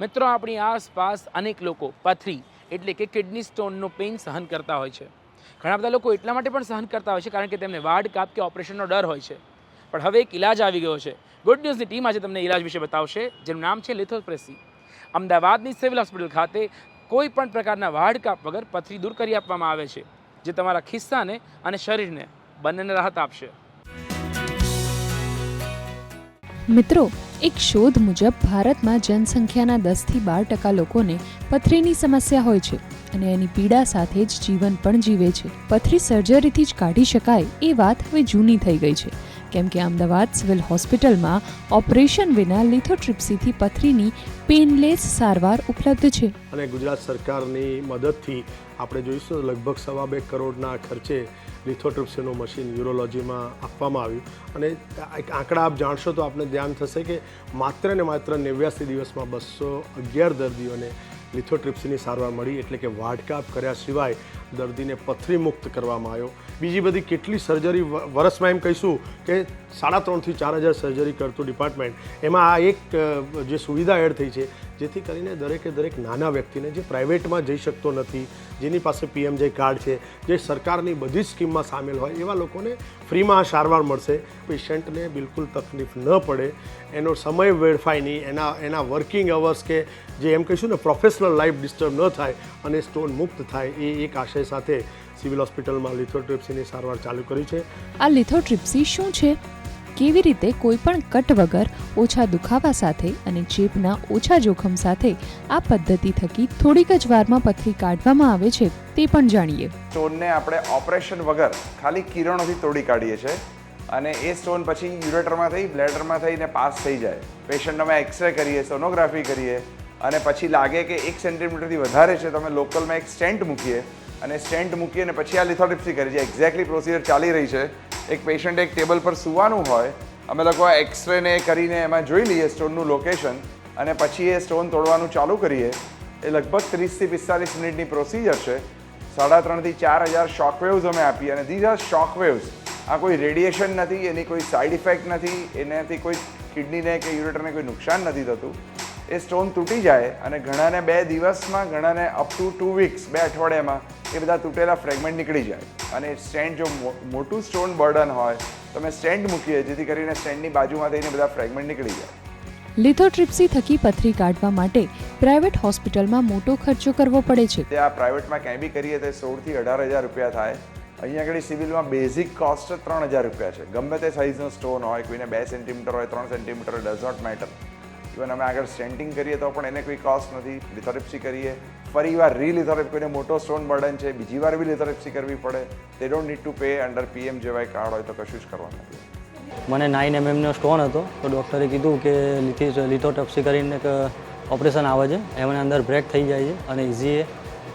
મિત્રો, આપણી આસપાસ અનેક લોકો પથરી એટલે કે કિડની સ્ટોનનો પેઇન સહન કરતા હોય છે. ઘણા બધા લોકો એટલા માટે પણ સહન કરતા હોય છે કારણ કે તેમને વાડ, કાપ કે ઓપરેશનનો ડર હોય છે. પણ હવે એક ઇલાજ આવી ગયો છે. ગુડ ન્યૂઝની ટીમ આજે તમને ઇલાજ વિશે બતાવશે, જેનું નામ છે લિથોપ્રેસી અમદાવાદની સિવિલ હોસ્પિટલ ખાતે કોઈ પણ પ્રકારના વાડ, કાપ વગર પથરી દૂર કરી આપવામાં આવે છે, જે તમારા ખિસ્સાને અને શરીરને બંનેને રાહત આપશે. મિત્રો, એક શોધ મુજબ ભારતમાં જનસંખ્યાના દસથી બાર ટકા લોકોને પથરીની સમસ્યા હોય છે અને એની પીડા સાથે જ જીવન પણ જીવે છે. પથરી સર્જરીથી જ કાઢી શકાય એ વાત હવે જૂની થઈ ગઈ છે. કેમ કે અમદાવાદ સિવિલ હોસ્પિટલમાં ઓપરેશન વિના લિથોટ્રિપ્સીથી પથરીની પેનલેસ સારવાર ઉપલબ્ધ છે. અને ગુજરાત સરકારની મદદથી આપણે જોઈશું, લગભગ સવા બે કરોડના ખર્ચે લિથોટ્રિપ્સીનું મશીન યુરોલોજીમાં આપવામાં આવ્યું. અને એક આંકડા આપ જાણશો તો આપને ધ્યાન થશે કે માત્ર ને માત્ર નેવ્યાસી દિવસમાં બસો અગિયાર દર્દીઓને લિથોટ્રિપ્સીની સારવાર મળી એટલે કે વાઢકાપ કર્યા સિવાય દર્દીને પથરી મુક્ત કરવામાં આવ્યો. બીજી બધી કેટલી સર્જરી વરસમાં એમ કહીશું કે સાડા ત્રણથી ચાર હજાર સર્જરી કરતું ડિપાર્ટમેન્ટ એમાં આ એક જે સુવિધા એડ થઈ છે, જેથી કરીને દરેકે દરેક નાના વ્યક્તિને જે પ્રાઇવેટમાં જઈ શકતો નથી, જેની પાસે પીએમજે કાર્ડ છે, જે સરકારની બધી જ સ્કીમમાં સામેલ હોય, એવા લોકોને ફ્રીમાં સારવાર મળશે. પેશન્ટને બિલકુલ તકલીફ ન પડે. એનો સમય વેડફાય નહીં. એના એના વર્કિંગ અવર્સ કે જે એમ કહીશું ને પ્રોફેશનલ લાઈફ ડિસ્ટર્બ ન થાય અને સ્ટોન મુક્ત થાય, એ એક આશય સાથે સિવિલ હોસ્પિટલમાં લિથોટ્રિપ્સીની સારવાર ચાલુ કરી છે. આ લિથોટ્રિપ્સી શું છે? કેવી રીતે કોઈપણ કટ વગર ઓછા દુખાવા સાથે અને ચેપના ઓછા જોખમ સાથે આ પદ્ધતિ થકી થોડીક જ વારમાં પથરી કાઢવામાં આવે છે તે પણ જાણીએ. સ્ટોનને આપણે ઓપરેશન વગર ખાલી કિરણોથી તોડી કાઢીએ છીએ અને એ સ્ટોન પછી યુરેટરમાં થઈ, બ્લેડરમાં થઈને પાસ થઈ જાય. પેશન્ટનો અમે એક્સરે કરીએ, સોનોગ્રાફી કરીએ અને પછી લાગે કે એક સેન્ટીમીટરથી વધારે છે, તો અમે લોકલમાં એક સ્ટેન્ટ મૂકીએ અને સ્ટેન્ટ મૂકીએ અને પછી આ લિથોટ્રિપ્સી કરીએ. છીએ એક્ઝેક્ટલી પ્રોસિજર ચાલી રહી છે એક પેશન્ટ એક ટેબલ પર સૂવાનું હોય, અમે લોકો એક્સરે ને કરીને એમાં જોઈ લઈએ સ્ટોનનું લોકેશન અને પછી એ સ્ટોન તોડવાનું ચાલુ કરીએ. એ લગભગ ત્રીસથી પિસ્તાલીસ મિનિટની પ્રોસિજર છે. સાડા ત્રણથી ચાર હજાર શોકવેવ્સ અમે આપીએ અને ધીઝ આર શોકવેવ્સ આ કોઈ રેડિયેશન નથી, એની કોઈ સાઇડ ઇફેક્ટ નથી, એનાથી કોઈ કિડનીને કે યુરેટરને કોઈ નુકસાન નથી થતું. એ સ્ટોન તૂટી જાય અને ઘણાને બે દિવસમાં ઘણાને અપ ટુ ટુ વીક્સ બે અઠવાડિયામાં એ બધા તૂટેલા ફ્રેગમેન્ટ નીકળી જાય. અને સ્ટેન્ડ જો મોટું સ્ટોન બર્ડન હોય તો અમે સ્ટેન્ડ મૂકીએ જેથી કરીને સ્ટેન્ડની બાજુમાં થઈને બધા ફ્રેગમેન્ટ નીકળી જાય. લિથોટ્રિપ્સી થકી પથરી કાઢવા માટે પ્રાઇવેટ હોસ્પિટલમાં મોટો ખર્ચો કરવો પડે છે. તે આ પ્રાઇવેટમાં ક્યાંય બી કરીએ તો સોળથી અઢાર હજાર રૂપિયા થાય. અહીંયા આગળ સિવિલમાં બેઝિક કોસ્ટ ત્રણ હજાર રૂપિયા છે. ગમે તે સાઇઝનો સ્ટોન હોય કોઈને બે સેન્ટીમીટર હોય ત્રણ centimetre does not matter even અમે આગળ સ્ટેન્ટિંગ કરીએ તો પણ એને કોઈ કોસ્ટ નથી. લિથોરેપ્સી કરીએ. ફરી વાર રીલિથોરિપ કોઈને મોટો સ્ટોન બર્ડન છે. બીજી વાર બી લિથોરેપ્સી કરવી પડે. તે don't need to pay under PM JAY card હોય તો કશું જ કરવાનું નથી. મને નાઇન એમએમનો સ્ટોન હતો. તો ડૉક્ટરે કીધું કે લિથી લિથોટપ્સી કરીને ઓપરેશન આવે છે. એમને અંદર બ્રેક થઈ જાય છે અને ઇઝી એ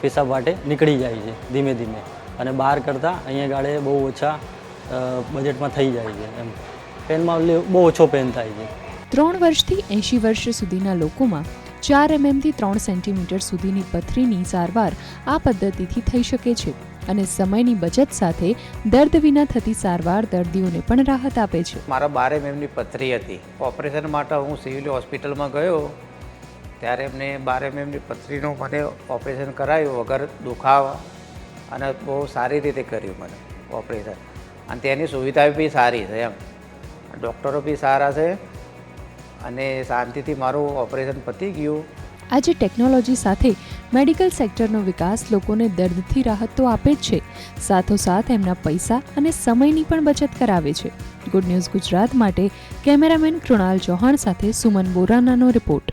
પેશાબ વાટે નીકળી જાય છે ધીમે ધીમે. અને બહાર કરતાં અહીંયા ગાળે બહુ ઓછા બજેટમાં થઈ જાય છે એમ. પેનમાં બહુ ઓછો પેન થાય છે. ત્રણ વર્ષથી એંશી વર્ષ સુધીના લોકોમાં ચાર એમએમથી ત્રણ સેન્ટીમીટર સુધીની પથરીની સારવાર આ પદ્ધતિથી થઈ શકે છે અને સમયની બચત સાથે દર્દ વિના થતી સારવાર દર્દીઓને પણ રાહત આપે છે. મારા બાર એમની પથરી હતી. ઓપરેશન માટે હું સિવિલ હોસ્પિટલમાં ગયો. ત્યારે એમને બારે એમની પથરીનું મને ઓપરેશન કરાયું વગર દુખાવા અને બહુ સારી રીતે કર્યું મને ઓપરેશન. અને તેની સુવિધા બી સારી છે એમ. ડૉક્ટરો બી સારા છે. અને શાંતિથી મારું ઓપરેશન પતી ગયું. આજે ટેકનોલોજી સાથે મેડિકલ સેક્ટરનો વિકાસ લોકોને દર્દથી રાહત તો આપે જ છે. સાથોસાથ એમના પૈસા અને સમયની પણ બચત કરાવે છે. ગુડ ન્યૂઝ ગુજરાત માટે કેમેરામેન કૃણાલ ચૌહાણ સાથે સુમન બોરાનાનો રિપોર્ટ.